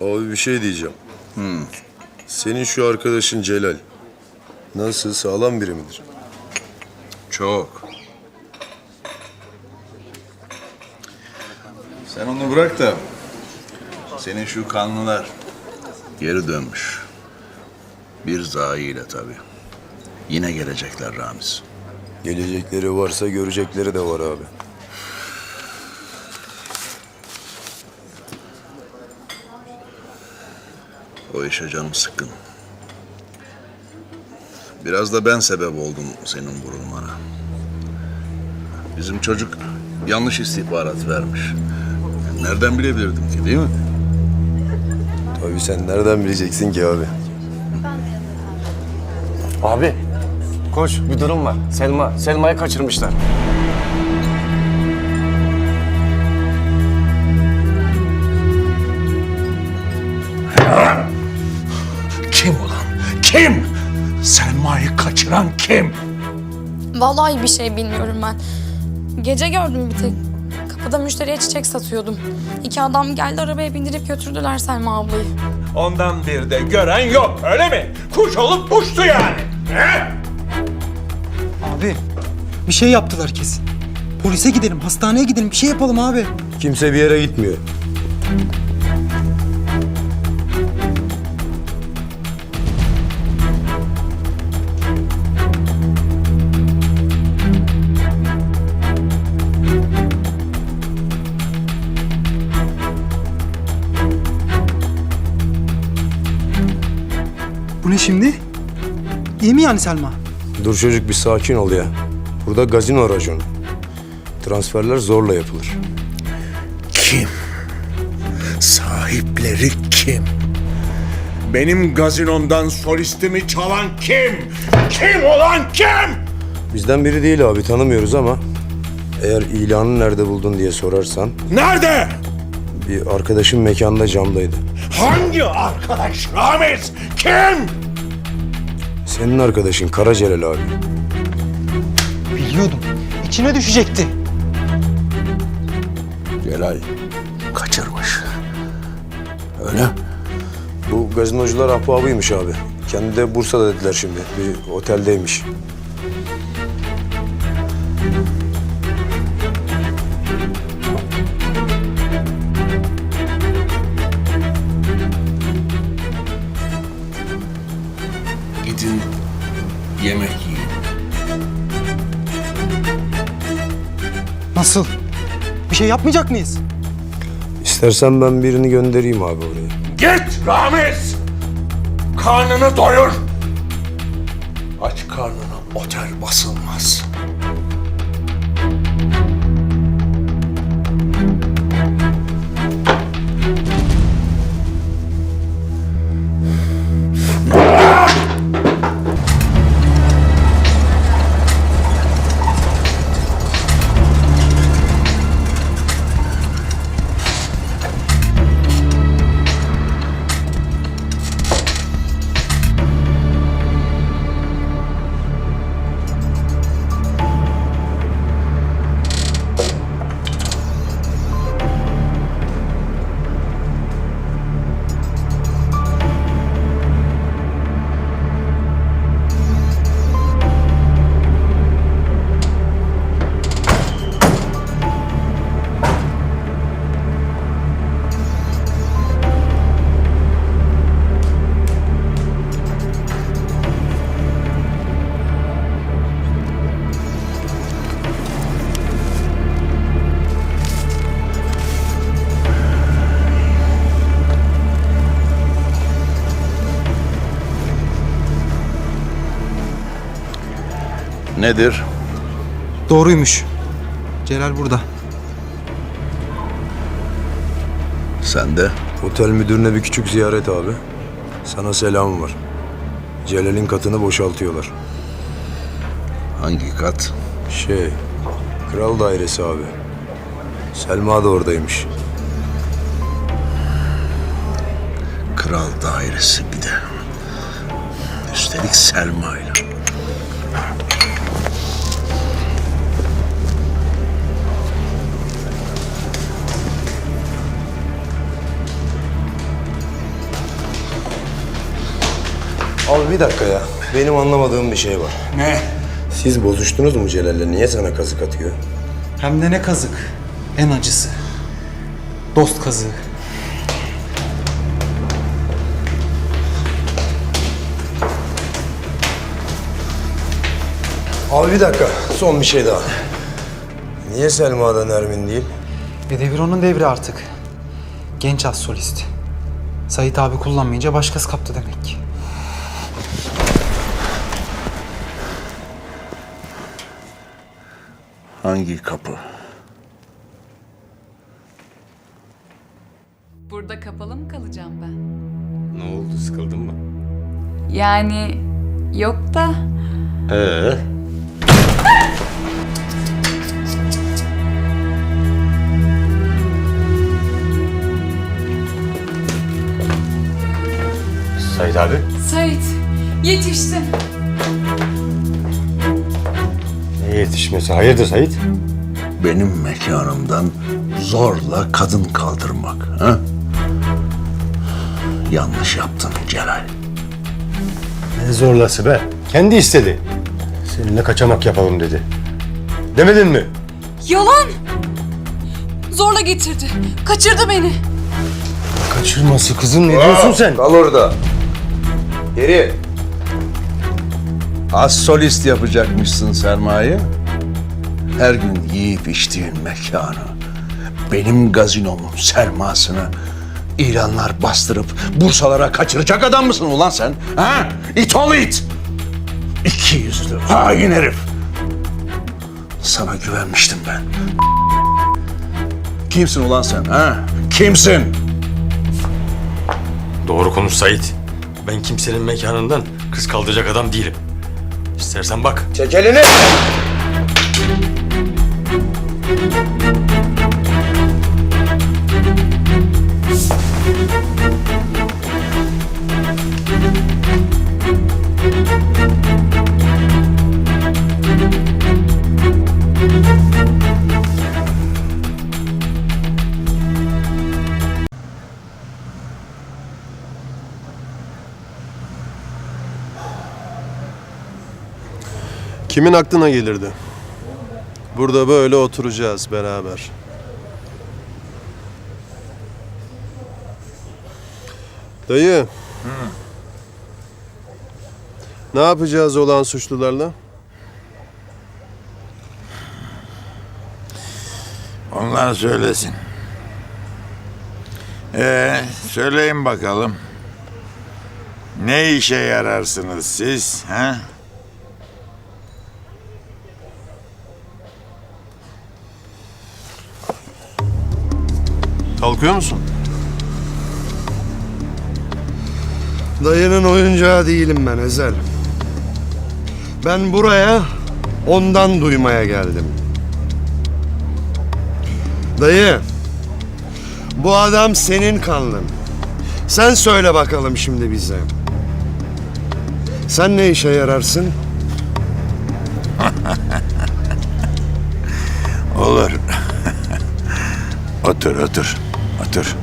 Abi bir şey diyeceğim. Senin şu arkadaşın Celal. Nasıl sağlam biri midir? Çok. Sen onu bırak da senin şu kanlılar geri dönmüş. Bir zayiyle tabii. Yine gelecekler Ramiz. Gelecekleri varsa görecekleri de var abi. O işe canım sıkkın. Biraz da ben sebep oldum senin vurulmana. Bizim çocuk yanlış istihbarat vermiş. Nereden bilebilirdim ki değil mi? Tabii sen nereden bileceksin ki abi? Abi koş bir durum var. Selma, Selma'yı kaçırmışlar. Kim? Selma'yı kaçıran kim? Vallahi bir şey bilmiyorum ben. Gece gördüm bir tek. Kapıda müşteriye çiçek satıyordum. İki adam geldi arabaya bindirip götürdüler Selma ablayı. Ondan bir de gören yok öyle mi? Kuş olup uçtu yani. He? Abi bir şey yaptılar kesin. Polise gidelim, hastaneye gidelim, bir şey yapalım abi. Kimse bir yere gitmiyor. Ne şimdi? İyi mi yani Selma? Dur çocuk bir sakin ol ya. Burada gazino raconu. Transferler zorla yapılır. Kim? Sahipleri kim? Benim gazinomdan solistimi çalan kim? Kim olan kim? Bizden biri değil abi tanımıyoruz ama eğer ilanı nerede buldun diye sorarsan Nerede? bir arkadaşım mekanda camdaydı. Hangi arkadaş? Ramiz? Kim? Senin arkadaşın Kara Celal abi. Biliyordum. İçine düşecekti. Celal kaçırmış. Öyle Bu gazinocular ahbabıymış abi. Kendi de Bursa'da dediler şimdi. Bir oteldeymiş. Nasıl? Bir şey yapmayacak mıyız? İstersen ben birini göndereyim abi oraya. Git Ramiz! Karnını doyur! Aç karnına otel basılmaz. Nedir? Doğruymuş. Celal burada. Sen de Otel müdürüne bir küçük ziyaret abi. Sana selam var. Celal'in katını boşaltıyorlar. hangi kat? Şey, kral dairesi abi. Selma da oradaymış. Kral dairesi bir de. Üstelik Selma'yla. Abi bir dakika ya. Benim anlamadığım bir şey var. Ne? Siz bozuştunuz mu Celal'le? Niye sana kazık atıyor? Hem de ne kazık. En acısı. Dost kazığı. Abi bir dakika. Son bir şey daha. Niye Selma'dan Ermin değil? E devir onun devri artık. Genç az solist. Sait abi kullanmayınca başkası kaptı demek ki. Hangi kapı? Burada kapalı mı kalacağım ben? Ne oldu sıkıldın mı? Yani yok da Ee? Sait abi. Sait yetiştin. Yetişmesi? Hayırdır Sait? Benim mekanımdan zorla kadın kaldırmak. Ha? Yanlış yaptın Celal. Ne zorlası be? Kendi istedi. Seninle kaçamak yapalım dedi. Demedin mi? Yalan! Zorla getirdi. Kaçırdı beni. Kaçırması kızım ne diyorsun sen? Kal orada. Geri. Az solist yapacakmışsın sermaye. Her gün yiyip içtiğin mekanı, benim gazinomun sermasını ilanlar bastırıp bursalara kaçıracak adam mısın ulan sen? Ha? İt ol it! İki yüzlü hain herif. Sana güvenmiştim ben. Kimsin ulan sen? Ha? Kimsin? Doğru konuş Sait. Ben kimsenin mekanından kız kaldıracak adam değilim. İstersen bak. Çek elini! Kimin aklına gelirdi? Burada böyle oturacağız beraber. Dayı. Ne yapacağız olan suçlularla? Onlar söylesin. Ee, söyleyin bakalım. Ne işe yararsınız siz, ha? Kalkıyor musun? Dayının oyuncağı değilim ben Ezel. Ben buraya ondan duymaya geldim. Dayı, bu adam senin kanlın. Sen söyle bakalım şimdi bize. Sen ne işe yararsın? Olur. otur, otur, otur.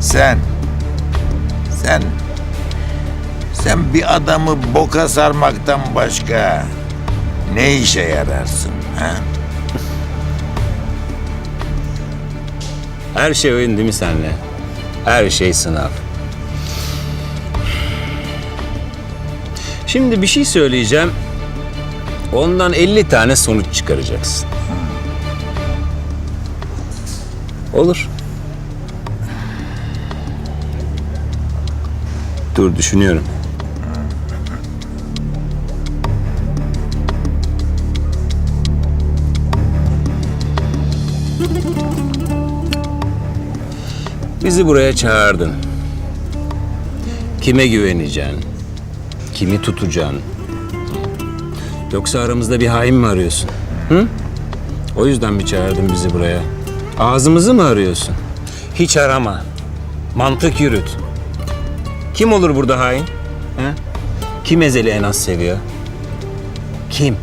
Sen, sen, sen bir adamı boka sarmaktan başka ne işe yararsın, ha? Her şey oyun değil mi senle? Her şey sınav. Şimdi bir şey söyleyeceğim. Ondan 50 tane sonuç çıkaracaksın. Olur. Dur düşünüyorum. Bizi buraya çağırdın. Kime güveneceksin? Kimi tutacaksın? Yoksa aramızda bir hain mi arıyorsun? Hı? O yüzden mi çağırdın bizi buraya? Ağzımızı mı arıyorsun? Hiç arama. Mantık yürüt. Kim olur burada hain? Hı? Kim Ezel'i en az seviyor? Kim?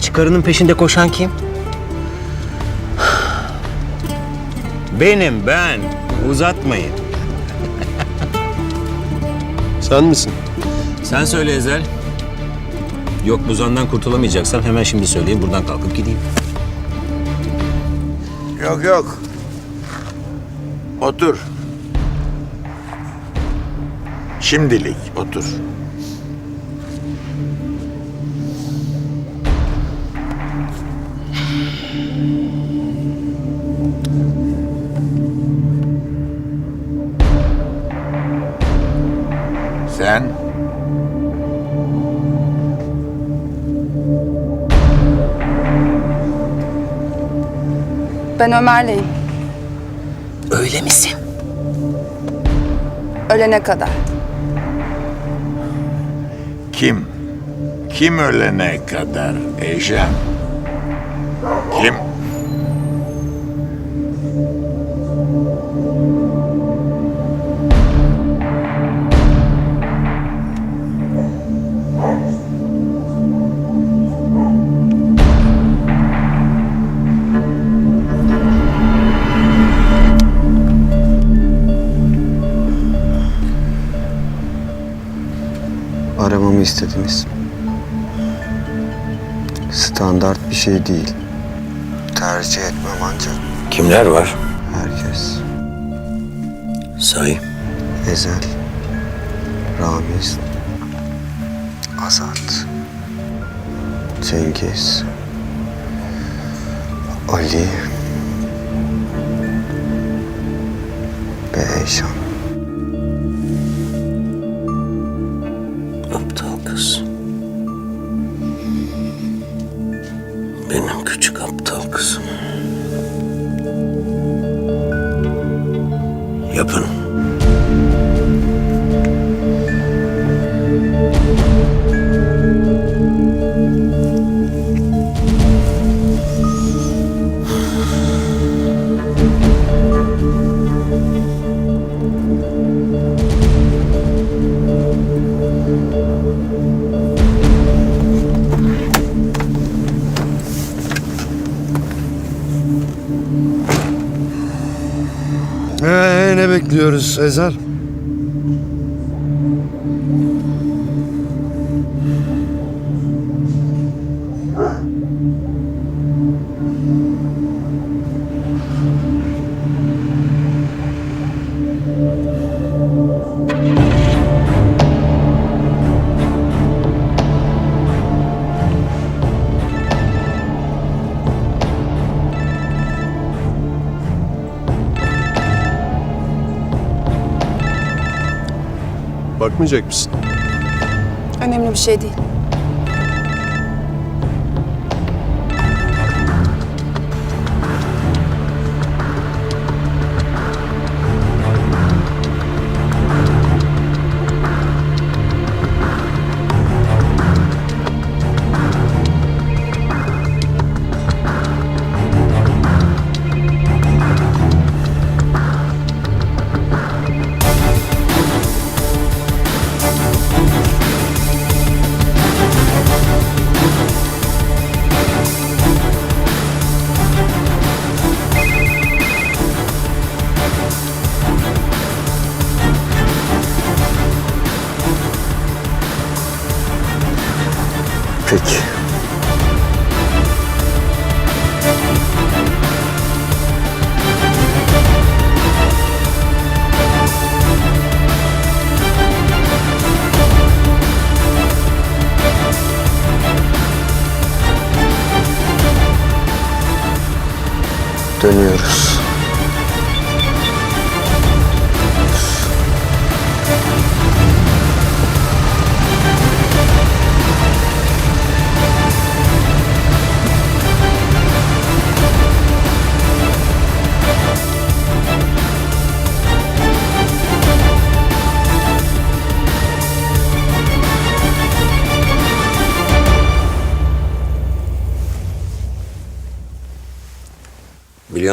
Çıkarının peşinde koşan kim? Benim ben. Uzatmayın. Sen misin? Sen söyle Ezel. Yok bu zandan kurtulamayacaksan hemen şimdi söyleyeyim buradan kalkıp gideyim. Yok yok. Otur. Şimdilik otur. Ben Ömer'leyim. Öyle misin? Ölene kadar. kim? Kim ölene kadar Eyşan? İstediniz. Standart bir şey değil. Tercih etmem ancak Kimler var? herkes. Say. Ezel, Ramiz, Azat, Cengiz, Ali ve Eyşan. Ne bekliyoruz Ezel? Bakmayacak mısın? Önemli bir şey değil. Dönüyoruz.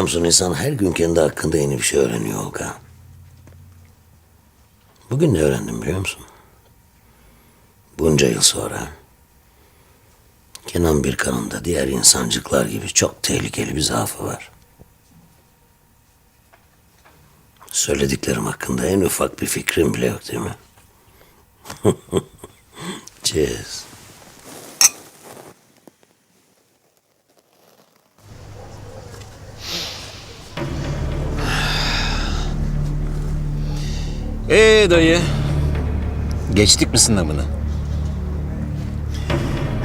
Musun insan her gün kendi hakkında yeni bir şey öğreniyor Olga. Bugün ne öğrendim biliyor musun? Bunca yıl sonra Kenan Birkan'ın da diğer insancıklar gibi çok tehlikeli bir zaafı var. Söylediklerim hakkında en ufak bir fikrin bile yok değil mi? Cheers. Ee dayı. Geçtik mi sınavını?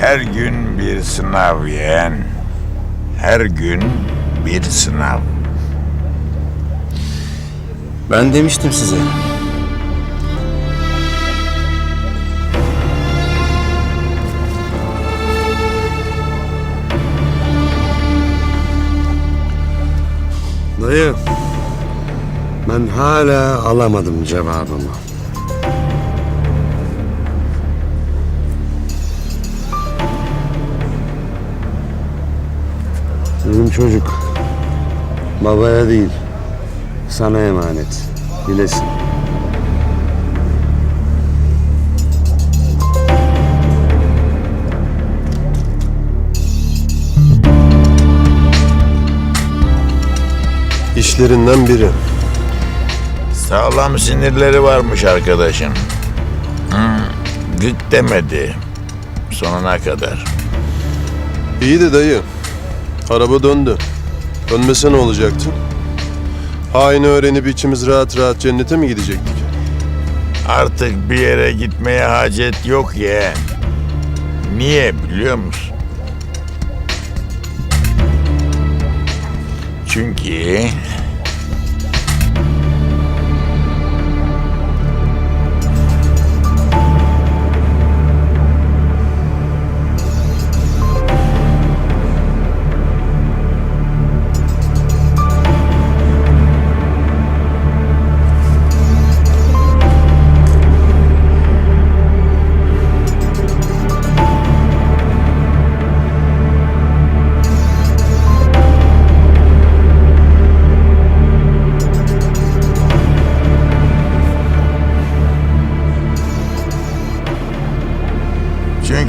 Her gün bir sınav yeğen. Her gün bir sınav. Ben demiştim size. Dayı, ben hala alamadım cevabımı. Benim çocuk babaya değil, sana emanet. Bilesin. İşlerinden biri. Sağlam sinirleri varmış arkadaşım. Hmm, gık demedi. Sonuna kadar. İyi de dayı. Araba döndü. Dönmese ne olacaktı? Haini öğrenip içimiz rahat rahat cennete mi gidecektik? Artık bir yere gitmeye hacet yok yeğen. Niye biliyor musun? Çünkü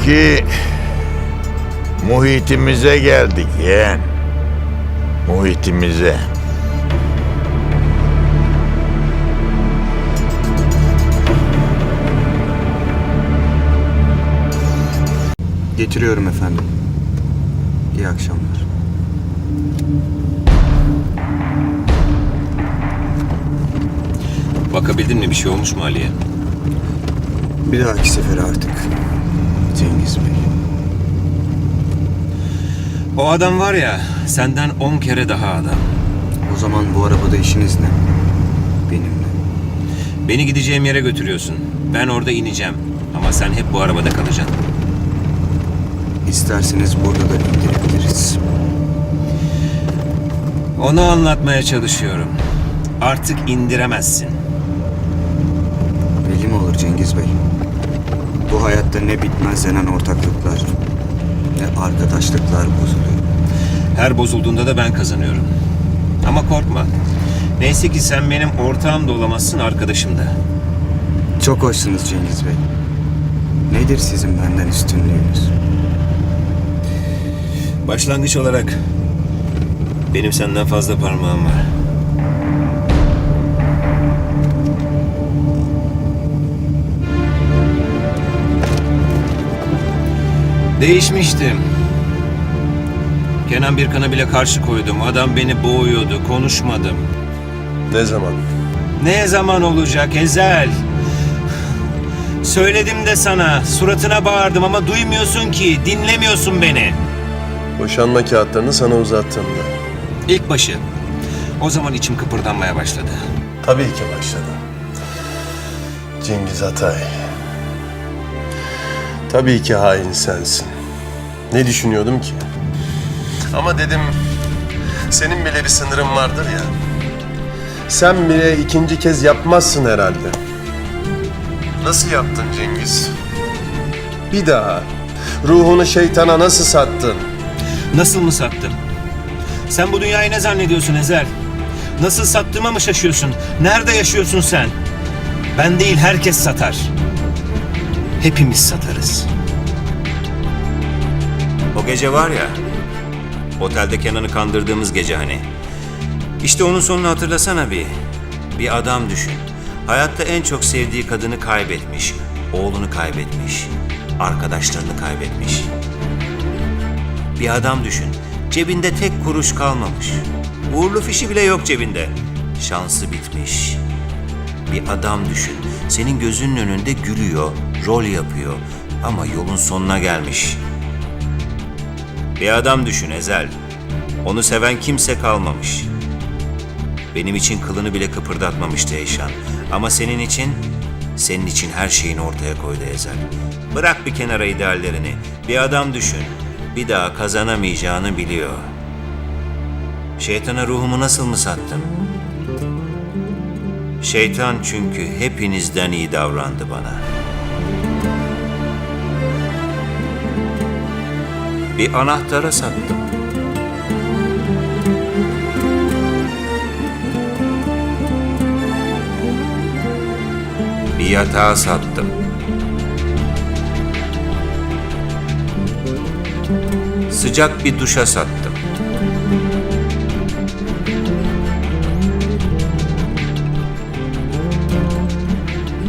Çünkü muhitimize geldik yeğen. Muhitimize. Getiriyorum efendim. İyi akşamlar. Bakabildin mi bir şey olmuş mu Ali'ye? Bir dahaki sefere artık. Cengiz Bey. O adam var ya senden on kere daha adam. O zaman bu arabada işiniz ne? Benimle. Beni gideceğim yere götürüyorsun. Ben orada ineceğim. Ama sen hep bu arabada kalacaksın. İsterseniz burada da indirebiliriz. Onu anlatmaya çalışıyorum. Artık indiremezsin. Belli mi olur Cengiz Bey? Bu hayatta ne bitmez denen ortaklıklar, ne arkadaşlıklar bozuluyor. Her bozulduğunda da ben kazanıyorum. Ama korkma. Neyse ki sen benim ortağım da olamazsın, arkadaşım da. Çok hoşsunuz Cengiz Bey. Nedir sizin benden üstünlüğünüz? Başlangıç olarak benim senden fazla parmağım var. Değişmiştim. Kenan Birkan'a bile karşı koydum. Adam beni boğuyordu, konuşmadım. Ne zaman? Ne zaman olacak Ezel? Söyledim de sana, suratına bağırdım ama duymuyorsun ki, dinlemiyorsun beni. Boşanma kağıtlarını sana uzattığımda. İlk başı. O zaman içim kıpırdanmaya başladı. Tabii ki başladı. Cengiz Atay. Tabii ki hain sensin. Ne düşünüyordum ki? Ama dedim, senin bile bir sınırın vardır ya. Sen bile ikinci kez yapmazsın herhalde. Nasıl yaptın Cengiz? Bir daha. Ruhunu şeytana nasıl sattın? Nasıl mı sattım? Sen bu dünyayı ne zannediyorsun Ezel? Nasıl sattığıma mı şaşıyorsun? Nerede yaşıyorsun sen? Ben değil herkes satar. Hepimiz satarız. O gece var ya, otelde Kenan'ı kandırdığımız gece hani. İşte onun sonunu hatırlasana bir. Bir adam düşün. Hayatta en çok sevdiği kadını kaybetmiş. Oğlunu kaybetmiş. Arkadaşlarını kaybetmiş. Bir adam düşün. Cebinde tek kuruş kalmamış. Uğurlu fişi bile yok cebinde. Şansı bitmiş. Bir adam düşün. Senin gözünün önünde gülüyor, rol yapıyor ama yolun sonuna gelmiş. Bir adam düşün Ezel. Onu seven kimse kalmamış. Benim için kılını bile kıpırdatmamıştı Eyşan. Ama senin için, senin için her şeyini ortaya koydu Ezel. Bırak bir kenara ideallerini. Bir adam düşün. Bir daha kazanamayacağını biliyor. Şeytana ruhumu nasıl mı sattım? Şeytan çünkü hepinizden iyi davrandı bana. Bir anahtara sattım. Bir yatağa sattım. Sıcak bir duşa sattım.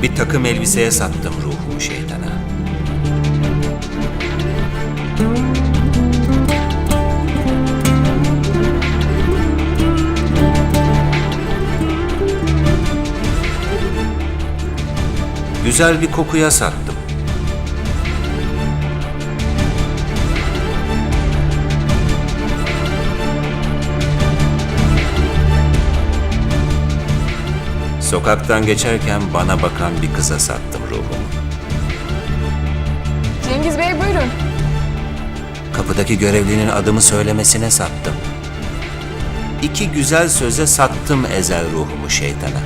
Bir takım elbiseye sattım ruhumu şeytana. Güzel bir kokuya sattım. Sokaktan geçerken bana bakan bir kıza sattım ruhumu. Cengiz Bey buyurun. Kapıdaki görevlinin adımı söylemesine sattım. İki güzel söze sattım ezel ruhumu şeytana.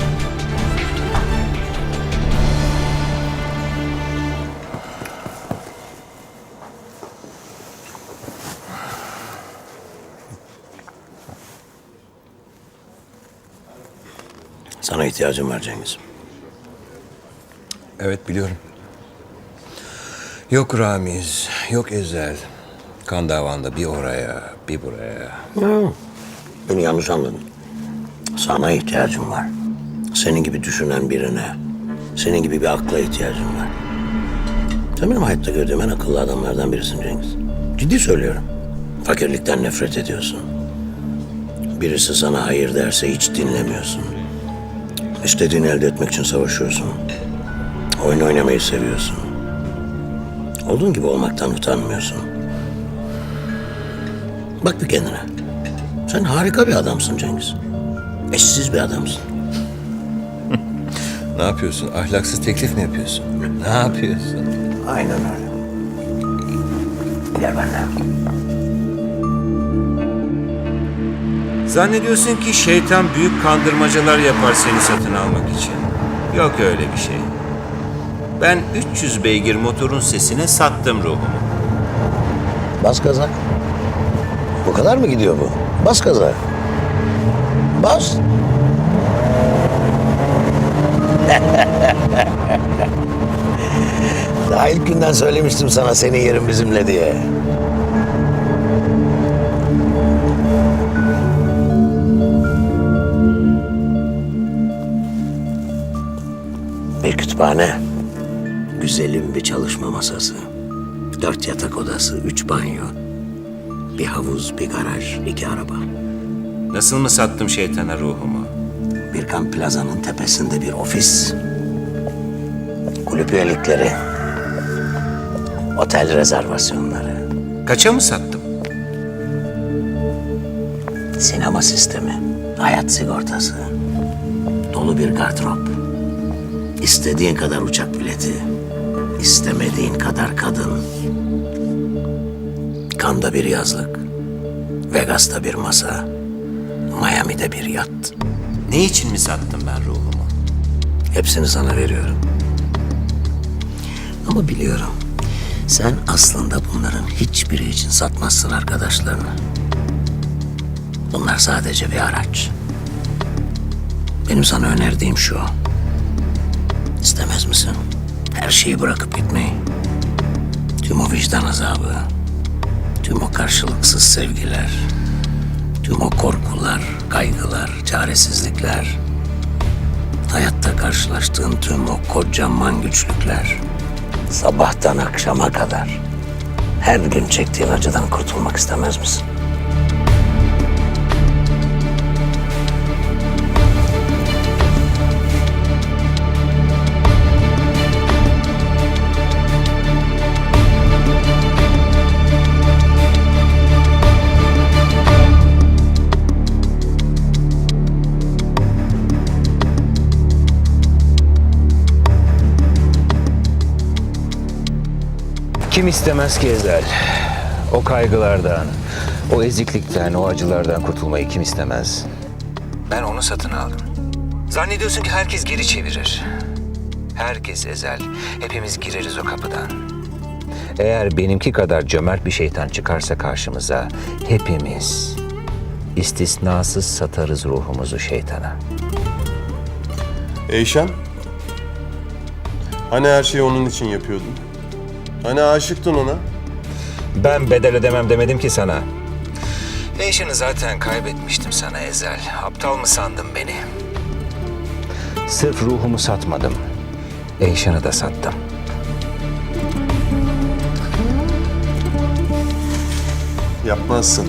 Sana ihtiyacım var Cengiz. Evet biliyorum. Yok Ramiz, yok Ezel. Kan davanda bir oraya, bir buraya. Beni yanlış anladın. Sana ihtiyacım var. Senin gibi düşünen birine, senin gibi bir akla ihtiyacım var. Sen benim hayatta gördüğüm en akıllı adamlardan birisin Cengiz. Ciddi söylüyorum. Fakirlikten nefret ediyorsun. Birisi sana hayır derse hiç dinlemiyorsun. İstediğini elde etmek için savaşıyorsun. Oyun oynamayı seviyorsun. Olduğun gibi olmaktan utanmıyorsun. Bak bir kendine. Sen harika bir adamsın Cengiz. Eşsiz bir adamsın. Ne yapıyorsun? Ahlaksız teklif mi yapıyorsun? Ne yapıyorsun? Aynen öyle. Gel benimle. Zannediyorsun ki şeytan büyük kandırmacalar yapar seni satın almak için. Yok öyle bir şey. Ben 300 beygir motorun sesine sattım ruhumu. Bas gaza. Bu kadar mı gidiyor bu? Bas gaza. Bas. Daha ilk günden söylemiştim sana senin yerin bizimle diye. Kütüphane. Güzelim bir çalışma masası. Dört yatak odası, üç banyo. Bir havuz, bir garaj, iki araba. Nasıl mı sattım şeytana ruhumu? Birkan Plaza'nın tepesinde bir ofis. Kulüp üyelikleri. Otel rezervasyonları. Kaça mı sattım? Sinema sistemi. Hayat sigortası. Dolu bir gardırop. İstediğin kadar uçak bileti. istemediğin kadar kadın. Kanda bir yazlık. Vegas'ta bir masa. Miami'de bir yat. Ne için mi sattım ben ruhumu? Hepsini sana veriyorum. Ama biliyorum. Sen aslında bunların hiçbiri için satmazsın arkadaşlarını. Bunlar sadece bir araç. Benim sana önerdiğim şu. İstemez misin? Her şeyi bırakıp gitmeyi. Tüm o vicdan azabı. Tüm o karşılıksız sevgiler. Tüm o korkular, kaygılar, çaresizlikler. Hayatta karşılaştığın tüm o kocaman güçlükler. Sabahtan akşama kadar. Her gün çektiğin acıdan kurtulmak istemez misin? Kim istemez ki Ezel? O kaygılardan, o eziklikten, o acılardan kurtulmayı kim istemez? Ben onu satın aldım. Zannediyorsun ki herkes geri çevirir. Herkes Ezel. Hepimiz gireriz o kapıdan. Eğer benimki kadar cömert bir şeytan çıkarsa karşımıza hepimiz istisnasız satarız ruhumuzu şeytana. Eyşan? Hani her şeyi onun için yapıyordun? Hani aşıktın ona? Ben bedel ödemem demedim ki sana. Eşini zaten kaybetmiştim sana Ezel. Aptal mı sandın beni? Sırf ruhumu satmadım. Eyşan'ı da sattım. Yapmazsın.